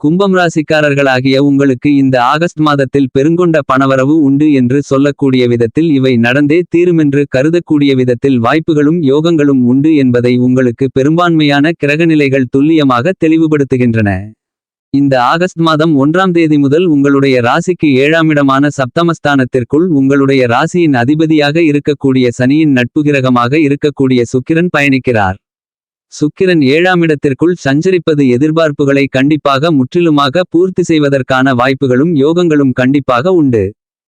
கும்பம் ராசிக்காரர்களாகிய உங்களுக்கு இந்த ஆகஸ்ட் மாதத்தில் பெருங்கொண்ட பணவரவு உண்டு என்று சொல்லக்கூடிய விதத்தில் இவை நடந்தே தீருமென்று கருதக்கூடிய விதத்தில் வாய்ப்புகளும் யோகங்களும் உண்டு என்பதை உங்களுக்கு பெரும்பான்மையான கிரகநிலைகள் துல்லியமாக தெளிவுபடுத்துகின்றன. இந்த ஆகஸ்ட் மாதம் ஒன்றாம் தேதி முதல் உங்களுடைய ராசிக்கு ஏழாமிடமான சப்தமஸ்தானத்திற்குள் உங்களுடைய ராசியின் அதிபதியாக இருக்கக்கூடிய சனியின் நட்பு கிரகமாக இருக்கக்கூடிய சுக்கிரன் பயணிக்கிறார். சுக்கிரன் ஏழாமிடத்திற்குள் சஞ்சரிப்பது எதிர்பார்ப்புகளை கண்டிப்பாக முற்றிலுமாக பூர்த்தி செய்வதற்கான வாய்ப்புகளும் யோகங்களும் கண்டிப்பாக உண்டு.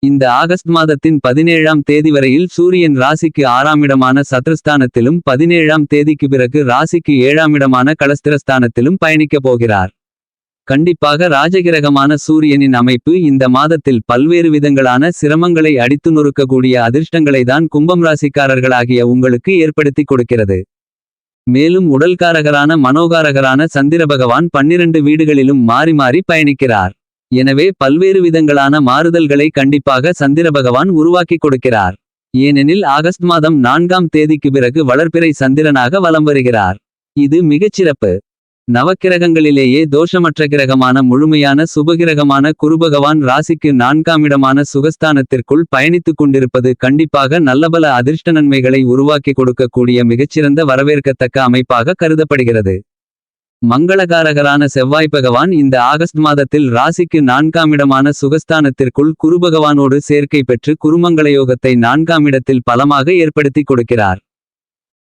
இந்த ஆகஸ்ட் மாதத்தின் பதினேழாம் தேதி வரையில் சூரியன் ராசிக்கு ஆறாமிடமான சத்ரஸ்தானத்திலும் பதினேழாம் தேதிக்கு பிறகு ராசிக்கு ஏழாமிடமான களஸ்திரஸ்தானத்திலும் பயணிக்கப் போகிறார். கண்டிப்பாக ராஜகிரகமான சூரியனின் அமைப்பு இந்த மாதத்தில் பல்வேறு விதங்களான சிரமங்களை அடித்து நொறுக்கக்கூடிய அதிர்ஷ்டங்களை தான் கும்பம் ராசிக்காரர்களாகிய உங்களுக்கு ஏற்படுத்தி கொடுக்கிறது. மேலும் உடல்காரகரான மனோகாரகரான சந்திர பகவான் பன்னிரண்டு வீடுகளிலும் மாறி மாறி பயணிக்கிறார். எனவே பல்வேறு விதங்களான மாறுதல்களை கண்டிப்பாக சந்திர பகவான் உருவாக்கி கொடுக்கிறார். ஏனெனில் ஆகஸ்ட் மாதம் நான்காம் தேதிக்கு பிறகு வளர்ப்பிறை சந்திரனாக வலம் வருகிறார். இது மிகச்சிறப்பு. நவக்கிரகங்களிலேயே தோஷமற்ற கிரகமான முழுமையான சுபகிரகமான குருபகவான் ராசிக்கு நான்காமிடமான சுகஸ்தானத்திற்குள் பயணித்துக் கொண்டிருப்பது கண்டிப்பாக நல்லபல அதிர்ஷ்ட நன்மைகளை உருவாக்கி கொடுக்கக்கூடிய மிகச்சிறந்த வரவேற்கத்தக்க அமைப்பாக கருதப்படுகிறது. மங்களகாரகரான செவ்வாய் பகவான் இந்த ஆகஸ்ட் மாதத்தில் ராசிக்கு நான்காமிடமான சுகஸ்தானத்திற்குள் குருபகவானோடு சேர்க்கை பெற்று குருமங்களயோகத்தை நான்காமிடத்தில் பலமாக ஏற்படுத்தி கொடுக்கிறார்.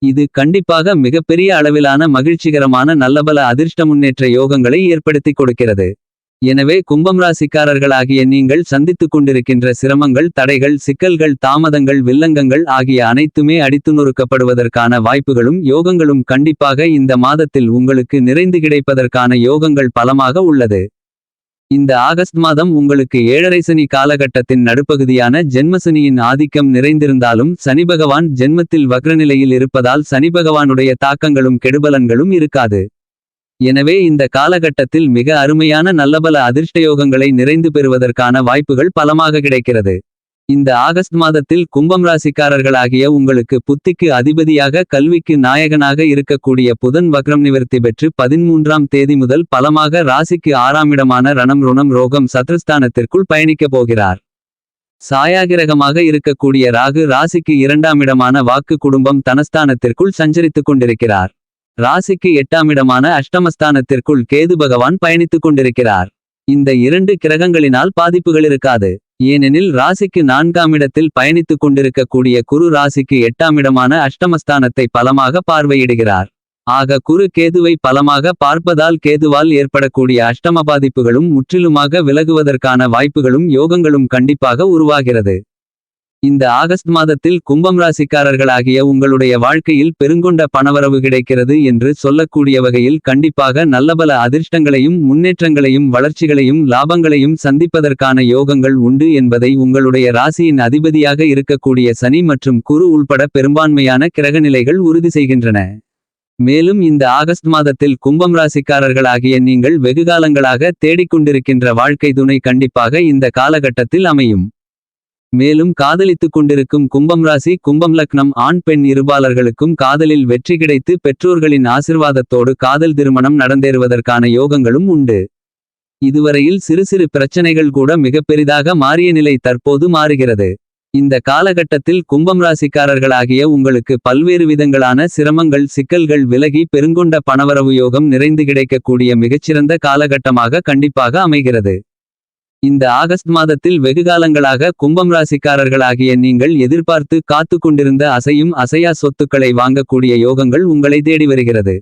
இது கண்டிப்பாக மிகப்பெரிய அளவிலான மகிழ்ச்சிகரமான நல்லபல அதிர்ஷ்ட முன்னேற்ற யோகங்களை ஏற்படுத்தி கொடுக்கிறது. எனவே கும்பம் ராசிக்காரர்களாகிய நீங்கள் சந்தித்துக் கொண்டிருக்கின்ற சிரமங்கள் தடைகள் சிக்கல்கள் தாமதங்கள் வில்லங்கங்கள் ஆகிய அனைத்துமே அடித்து நொறுக்கப்படுவதற்கான வாய்ப்புகளும் யோகங்களும் கண்டிப்பாக இந்த மாதத்தில் உங்களுக்கு நிறைந்து கிடைப்பதற்கான யோகங்கள் பலமாக உள்ளது. இந்த ஆகஸ்ட் மாதம் உங்களுக்கு ஏழரை சனி காலகட்டத்தின் நடுப்பகுதியான ஜென்மசனியின் ஆதிக்கம் நிறைந்திருந்தாலும் சனி பகவான் ஜென்மத்தில் வக்ரநிலையில் இருப்பதால் சனி பகவானுடைய தாக்கங்களும் கெடுபலன்களும் இருக்காது. எனவே இந்த காலகட்டத்தில் மிக அருமையான நல்லபல அதிர்ஷ்டயோகங்களை நிறைந்து பெறுவதற்கான வாய்ப்புகள் பலமாக கிடைக்கிறது. இந்த ஆகஸ்ட் மாதத்தில் கும்பம் ராசிக்காரர்களாகிய உங்களுக்கு புத்திக்கு அதிபதியாக கல்விக்கு நாயகனாக இருக்கக்கூடிய புதன் வக்ரம் நிவர்த்தி பெற்று பதிமூன்றாம் தேதி முதல் பலமாக ராசிக்கு ஆறாமிடமான ரணம் ருணம் ரோகம் சத்ருஸ்தானத்திற்குள் பயணிக்கப் போகிறார். சாயாகிரகமாக இருக்கக்கூடிய ராகு ராசிக்கு இரண்டாமிடமான வாக்கு குடும்பம் தனஸ்தானத்திற்குள் சஞ்சரித்துக் கொண்டிருக்கிறார். ராசிக்கு எட்டாமிடமான அஷ்டமஸ்தானத்திற்குள் கேது பகவான் பயணித்துக் கொண்டிருக்கிறார். இந்த இரண்டு கிரகங்களினால் பாதிப்புகள் இருக்காது. ஏனெனில் ராசிக்கு நான்காம் இடத்தில் பயணித்துக் கொண்டிருக்கக்கூடிய குரு ராசிக்கு எட்டாமிடமான அஷ்டமஸ்தானத்தை பலமாக பார்வையிடுகிறார். ஆக குரு கேதுவை பலமாக பார்ப்பதால் கேதுவால் ஏற்படக்கூடிய அஷ்டம பாதிப்புகளும் முற்றிலுமாக விலகுவதற்கான வாய்ப்புகளும் யோகங்களும் கண்டிப்பாக உருவாகிறது. இந்த ஆகஸ்ட் மாதத்தில் கும்பம் ராசிக்காரர்களாகிய உங்களுடைய வாழ்க்கையில் பெருங்கொண்ட பணவரவு கிடைக்கிறது என்று சொல்லக்கூடிய வகையில் கண்டிப்பாக நல்லபல அதிர்ஷ்டங்களையும் முன்னேற்றங்களையும் வளர்ச்சிகளையும் லாபங்களையும் சந்திப்பதற்கான யோகங்கள் உண்டு என்பதை உங்களுடைய ராசியின் அதிபதியாக இருக்கக்கூடிய சனி மற்றும் குரு உள்பட பெரும்பான்மையான கிரகநிலைகள் உறுதி செய்கின்றன. மேலும் இந்த ஆகஸ்ட் மாதத்தில் கும்பம் ராசிக்காரர்களாகிய நீங்கள் வெகுகாலங்களாக தேடிக்கொண்டிருக்கின்ற வாழ்க்கை துணை கண்டிப்பாக இந்த காலகட்டத்தில் அமையும். மேலும் காதலித்துக் கொண்டிருக்கும் கும்பம் ராசி கும்பம் லக்னம் ஆண் பெண் இருபாலர்களுக்கும் காதலில் வெற்றி கிடைத்து பெற்றோர்களின் ஆசிர்வாதத்தோடு காதல் திருமணம் நடந்தேறுவதற்கான யோகங்களும் உண்டு. இதுவரையில் சிறு சிறு பிரச்சனைகள் கூட மிகப்பெரிதாக மாறிய நிலை தற்போது மாறுகிறது. இந்த காலகட்டத்தில் கும்பம் ராசிக்காரர்களாகிய உங்களுக்கு பல்வேறு விதங்களான சிரமங்கள் சிக்கல்கள் விலகி பெருங்கொண்ட பணவரவு யோகம் நிறைந்து கிடைக்கக்கூடிய மிகச்சிறந்த காலகட்டமாக கண்டிப்பாக அமைகிறது. இந்த ஆகஸ்ட் மாதத்தில் வெகுகாலங்களாக கும்பம் ராசிக்காரர்களாகிய நீங்கள் எதிர்பார்த்து காத்து கொண்டிருந்த அசையும் அசையா சொத்துக்களை வாங்கக்கூடிய யோகங்கள் உங்களை தேடி வருகிறது.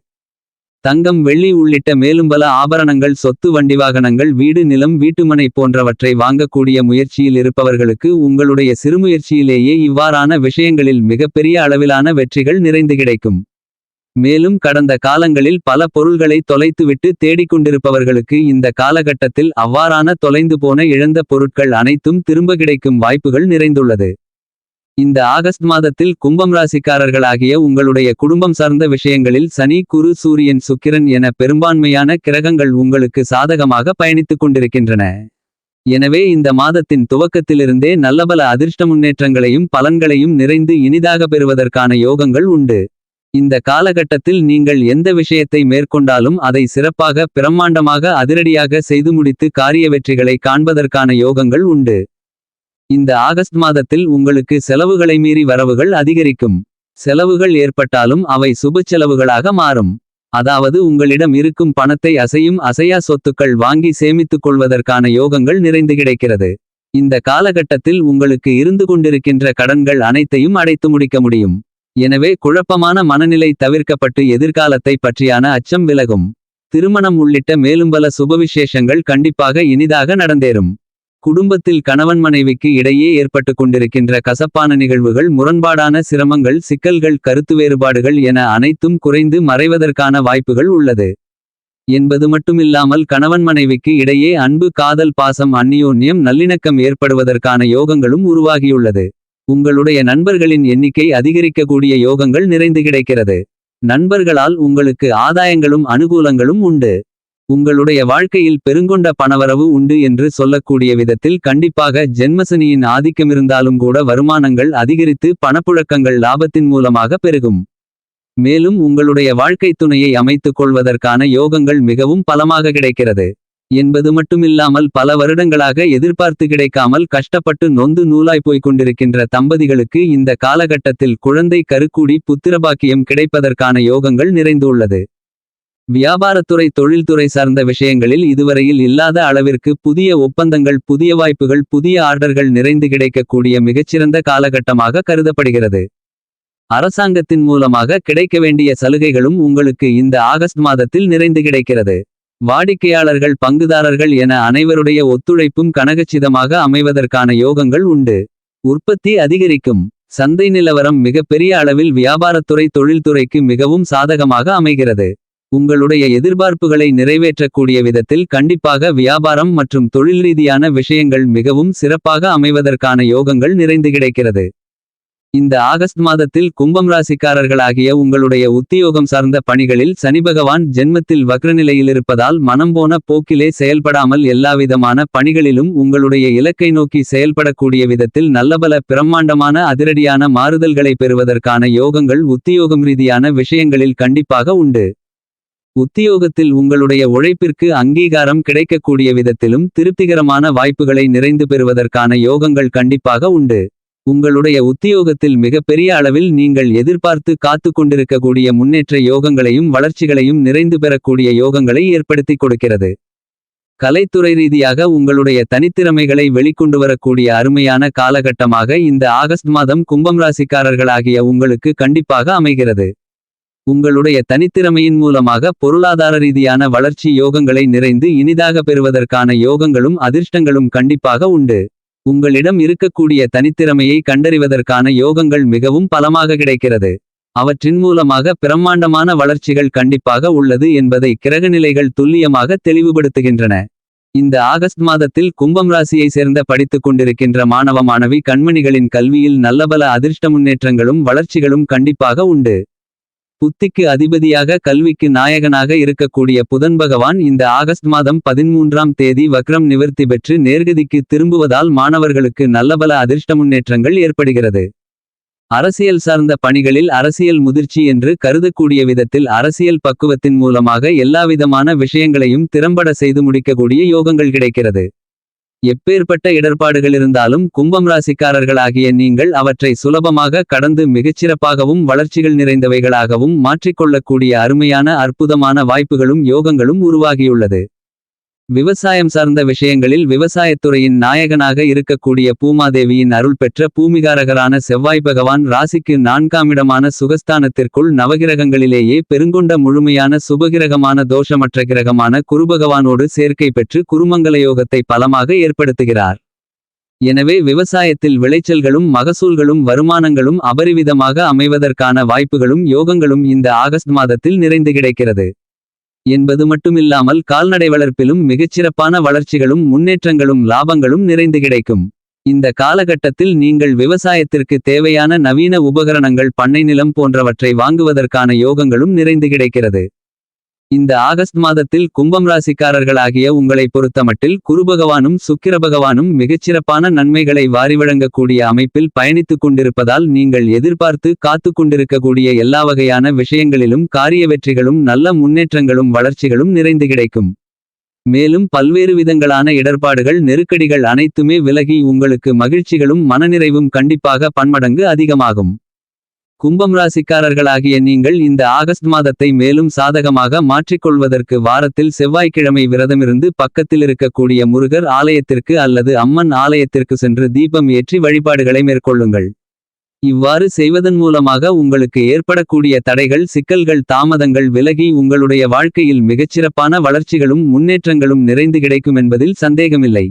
தங்கம் வெள்ளி உள்ளிட்ட மேலும் பல ஆபரணங்கள் சொத்து வண்டி வாகனங்கள் வீடு நிலம் வீட்டுமனை போன்றவற்றை வாங்கக்கூடிய முயற்சியில் இருப்பவர்களுக்கு உங்களுடைய சிறுமுயற்சியிலேயே இவ்வாறான விஷயங்களில் மிகப்பெரிய அளவிலான வெற்றிகள் நிறைந்து கிடைக்கும். மேலும் கடந்த காலங்களில் பல பொருள்களை தொலைத்துவிட்டு தேடிக்கொண்டிருப்பவர்களுக்கு இந்த காலகட்டத்தில் அவ்வாறான தொலைந்து போன இழந்த பொருட்கள் அனைத்தும் திரும்ப கிடைக்கும் வாய்ப்புகள் நிறைந்துள்ளது. இந்த ஆகஸ்ட் மாதத்தில் கும்பம் ராசிக்காரர்களாகிய உங்களுடைய குடும்பம் சார்ந்த விஷயங்களில் சனி குரு சூரியன் சுக்கிரன் என பெரும்பான்மையான கிரகங்கள் உங்களுக்கு சாதகமாக பயணித்துக் கொண்டிருக்கின்றன. எனவே இந்த மாதத்தின் துவக்கத்திலிருந்தே நல்லபல அதிர்ஷ்ட முன்னேற்றங்களையும் பலன்களையும் நிறைந்து இனிதாக பெறுவதற்கான யோகங்கள் உண்டு. இந்த காலகட்டத்தில் நீங்கள் எந்த விஷயத்தை மேற்கொண்டாலும் அதை சிறப்பாக பிரம்மாண்டமாக அதிரடியாக செய்து முடித்து காரிய வெற்றிகளை காண்பதற்கான யோகங்கள் உண்டு. இந்த ஆகஸ்ட் மாதத்தில் உங்களுக்கு செலவுகளை மீறி வரவுகள் அதிகரிக்கும். செலவுகள் ஏற்பட்டாலும் அவை சுப செலவுகளாக மாறும். அதாவது உங்களிடம் இருக்கும் பணத்தை அசையும் அசையா சொத்துக்கள் வாங்கி சேமித்துக் கொள்வதற்கான யோகங்கள் நிறைந்து கிடைக்கிறது. இந்த காலகட்டத்தில் உங்களுக்கு இருந்து கொண்டிருக்கின்ற கடன்கள் அனைத்தையும் அடைத்து முடிக்க முடியும். எனவே குழப்பமான மனநிலை தவிர்க்கப்பட்டு எதிர்காலத்தை பற்றியான அச்சம் விலகும். திருமணம் உள்ளிட்ட மேலும் பல சுபவிசேஷங்கள் கண்டிப்பாக இனிதாக நடந்தேறும். குடும்பத்தில் கணவன் மனைவிக்கு இடையே ஏற்பட்டு கொண்டிருக்கின்ற கசப்பான நிகழ்வுகள் முரண்பாடான சிரமங்கள் சிக்கல்கள் கருத்து வேறுபாடுகள் என அனைத்தும் குறைந்து மறைவதற்கான வாய்ப்புகள் உள்ளது. என்பது மட்டுமில்லாமல் கணவன் மனைவிக்கு இடையே அன்பு காதல் பாசம் அந்நியோன்யம் நல்லிணக்கம் ஏற்படுவதற்கான யோகங்களும் உருவாகியுள்ளது. உங்களுடைய நண்பர்களின் எண்ணிக்கை அதிகரிக்கக்கூடிய யோகங்கள் நிறைந்து கிடைக்கிறது. நண்பர்களால் உங்களுக்கு ஆதாயங்களும் அனுகூலங்களும் உண்டு. உங்களுடைய வாழ்க்கையில் பெருங்கொண்ட பணவரவு உண்டு என்று சொல்லக்கூடிய விதத்தில் கண்டிப்பாக ஜென்மசனியின் ஆதிக்கமிருந்தாலும் கூட வருமானங்கள் அதிகரித்து பணப்புழக்கங்கள் லாபத்தின் மூலமாக பெருகும். மேலும் உங்களுடைய வாழ்க்கை துணையை அமைத்துக் கொள்வதற்கான யோகங்கள் மிகவும் பலமாக கிடைக்கிறது. என்பது மட்டுமில்லாமல் பல வருடங்களாக எதிர்பார்த்து கிடைக்காமல் கஷ்டப்பட்டு நொந்து நூலாய் போய்க் கொண்டிருக்கின்ற தம்பதிகளுக்கு இந்த காலகட்டத்தில் குழந்தை கருக்கூடி புத்திரபாக்கியம் கிடைப்பதற்கான யோகங்கள் நிறைந்துள்ளது. வியாபாரத்துறை தொழில்துறை சார்ந்த விஷயங்களில் இதுவரையில் இல்லாத அளவிற்கு புதிய ஒப்பந்தங்கள் புதிய வாய்ப்புகள் புதிய ஆர்டர்கள் நிறைந்து கிடைக்கக்கூடிய மிகச்சிறந்த காலகட்டமாக கருதப்படுகிறது. அரசாங்கத்தின் மூலமாக கிடைக்க வேண்டிய சலுகைகளும் உங்களுக்கு இந்த ஆகஸ்ட் மாதத்தில் நிறைந்து கிடைக்கிறது. வாடிக்கையாளர்கள் பங்குதாரர்கள் என அனைவருடைய ஒத்துழைப்பும் கனகச்சிதமாக அமைவதற்கான யோகங்கள் உண்டு. உற்பத்தி அதிகரிக்கும். சந்தை நிலவரம் மிகப்பெரிய அளவில் வியாபாரத்துறை தொழில்துறைக்கு மிகவும் சாதகமாக அமைகிறது. உங்களுடைய எதிர்பார்ப்புகளை நிறைவேற்றக்கூடிய விதத்தில் கண்டிப்பாக வியாபாரம் மற்றும் தொழில் ரீதியான விஷயங்கள் மிகவும் சிறப்பாக அமைவதற்கான யோகங்கள் நிறைந்து கிடைக்கிறது. இந்த ஆகஸ்ட் மாதத்தில் கும்பம் ராசிக்காரர்களாகிய உங்களுடைய உத்தியோகம் சார்ந்த பணிகளில் சனிபகவான் ஜென்மத்தில் வக்ரநிலையிலிருப்பதால் மனம் போன போக்கிலே செயல்படாமல் எல்லாவிதமான பணிகளிலும் உங்களுடைய இலக்கை நோக்கி செயல்படக்கூடிய விதத்தில் நல்லபல பிரம்மாண்டமான அதிரடியான மாறுதல்களை பெறுவதற்கான யோகங்கள் உத்தியோகம் ரீதியான விஷயங்களில் கண்டிப்பாக உண்டு. உத்தியோகத்தில் உங்களுடைய உழைப்பிற்கு அங்கீகாரம் கிடைக்கக்கூடிய விதத்திலும் திருப்திகரமான வாய்ப்புகளை நிறைந்து பெறுவதற்கான யோகங்கள் கண்டிப்பாக உண்டு. உங்களுடைய உத்தியோகத்தில் மிகப்பெரிய அளவில் நீங்கள் எதிர்பார்த்து காத்து கொண்டிருக்கக்கூடிய முன்னேற்ற யோகங்களையும் வளர்ச்சிகளையும் நிறைந்து பெறக்கூடிய யோகங்களை ஏற்படுத்திக் கொடுக்கிறது. கலைத்துறை ரீதியாக உங்களுடைய தனித்திறமைகளை வெளிக்கொண்டு வரக்கூடிய அருமையான காலகட்டமாக இந்த ஆகஸ்ட் மாதம் கும்பம் ராசிக்காரர்களாகிய உங்களுக்கு கண்டிப்பாக அமைகிறது. உங்களுடைய தனித்திறமையின் மூலமாக பொருளாதார ரீதியான வளர்ச்சி யோகங்களை நிறைந்து இனிதாக பெறுவதற்கான யோகங்களும் அதிர்ஷ்டங்களும் கண்டிப்பாக உண்டு. உங்களிடம் இருக்கக்கூடிய தனித்திறமையை கண்டறிவதற்கான யோகங்கள் மிகவும் பலமாக கிடைக்கிறது. அவற்றின் மூலமாக பிரம்மாண்டமான வளர்ச்சிகள் கண்டிப்பாக உள்ளது என்பதை கிரகநிலைகள் துல்லியமாக தெளிவுபடுத்துகின்றன. இந்த ஆகஸ்ட் மாதத்தில் கும்பம் ராசியை சேர்ந்த படித்துக் கொண்டிருக்கின்ற மாணவ மாணவி கண்மணிகளின் கல்வியில் நல்லபல அதிர்ஷ்ட முன்னேற்றங்களும் வளர்ச்சிகளும் கண்டிப்பாக உண்டு. புத்திக்கு அதிபதியாக கல்விக்கு நாயகனாக இருக்கக்கூடிய புதன் பகவான் இந்த ஆகஸ்ட் மாதம் பதிமூன்றாம் தேதி வக்ரம் நிவர்த்தி பெற்று நேர்கதிக்கு திரும்புவதால் மாணவர்களுக்கு நல்லபல அதிர்ஷ்ட முன்னேற்றங்கள் ஏற்படுகிறது. அரசியல் சார்ந்த பணிகளில் அரசியல் முதிர்ச்சி என்று கருதக்கூடிய விதத்தில் அரசியல் பக்குவத்தின் மூலமாக எல்லாவிதமான விஷயங்களையும் திறம்பட செய்து முடிக்கக்கூடிய யோகங்கள் கிடைக்கிறது. எப்பேற்பட்ட இடர்பாடுகள் இருந்தாலும் கும்பம் ராசிக்காரர்களாகிய நீங்கள் அவற்றை சுலபமாக கடந்து மிகச்சிறப்பாகவும் வளர்ச்சிகள் நிறைந்தவைகளாகவும் மாற்றிக்கொள்ளக்கூடிய அருமையான அற்புதமான வாய்ப்புகளும் யோகங்களும் உருவாகியுள்ளது. விவசாயம் சார்ந்த விஷயங்களில் விவசாயத்துறையின் நாயகனாக இருக்கக்கூடிய பூமாதேவியின் அருள் பெற்ற பூமிகாரகரான செவ்வாய் பகவான் ராசிக்கு நான்காமிடமான சுகஸ்தானத்திற்குள் நவகிரகங்களிலேயே பெருங்கொண்ட முழுமையான சுபகிரகமான தோஷமற்ற கிரகமான குருபகவானோடு சேர்க்கை பெற்று குருமங்கல யோகத்தை பலமாக ஏற்படுத்துகிறார். எனவே விவசாயத்தில் விளைச்சல்களும் மகசூல்களும் வருமானங்களும் அபரிவிதமாக அமைவதற்கான வாய்ப்புகளும் யோகங்களும் இந்த ஆகஸ்ட் மாதத்தில் நிறைந்து கிடைக்கிறது. என்பது மட்டுமில்லாமல் கால்நடை வளர்ப்பிலும் மிகச்சிறப்பான வளர்ச்சிகளும் முன்னேற்றங்களும் லாபங்களும் நிறைந்து கிடைக்கும். இந்த காலகட்டத்தில் நீங்கள் விவசாயத்திற்கு தேவையான நவீன உபகரணங்கள் பண்ணை நிலம் போன்றவற்றை வாங்குவதற்கான யோகங்களும் நிறைந்து கிடைக்கிறது. இந்த ஆகஸ்ட் மாதத்தில் கும்பம் ராசிக்காரர்களாகிய உங்களைப் பொறுத்தமட்டில் குருபகவானும் சுக்கிரபகவானும் மிகச்சிறப்பான நன்மைகளை வாரி வழங்கக்கூடிய அமைப்பில் பயணித்துக் கொண்டிருப்பதால் நீங்கள் எதிர்பார்த்து காத்து கொண்டிருக்கக்கூடிய எல்லா வகையான விஷயங்களிலும் காரிய வெற்றிகளும் நல்ல முன்னேற்றங்களும் வளர்ச்சிகளும் நிறைந்து கிடைக்கும். மேலும் பல்வேறு விதங்களான இடர்பாடுகள் நெருக்கடிகள் அனைத்துமே விலகி உங்களுக்கு மகிழ்ச்சிகளும் மனநிறைவும் கண்டிப்பாக பன்மடங்கு அதிகமாகும். கும்பம் ராசிக்காரர்களாகிய நீங்கள் இந்த ஆகஸ்ட் மாதத்தை மேலும் சாதகமாக மாற்றிக்கொள்வதற்கு வாரத்தில் செவ்வாய்க்கிழமை விரதமிருந்து பக்கத்தில் இருக்கக்கூடிய முருகர் ஆலயத்திற்கு அல்லது அம்மன் ஆலயத்திற்கு சென்று தீபம் ஏற்றி வழிபாடுகளை மேற்கொள்ளுங்கள். இவ்வாறு செய்வதன் மூலமாக உங்களுக்கு ஏற்படக்கூடிய தடைகள் சிக்கல்கள் தாமதங்கள் விலகி உங்களுடைய வாழ்க்கையில் மிகச்சிறப்பான வளர்ச்சிகளும் முன்னேற்றங்களும் நிறைந்து கிடைக்கும் என்பதில் சந்தேகமில்லை.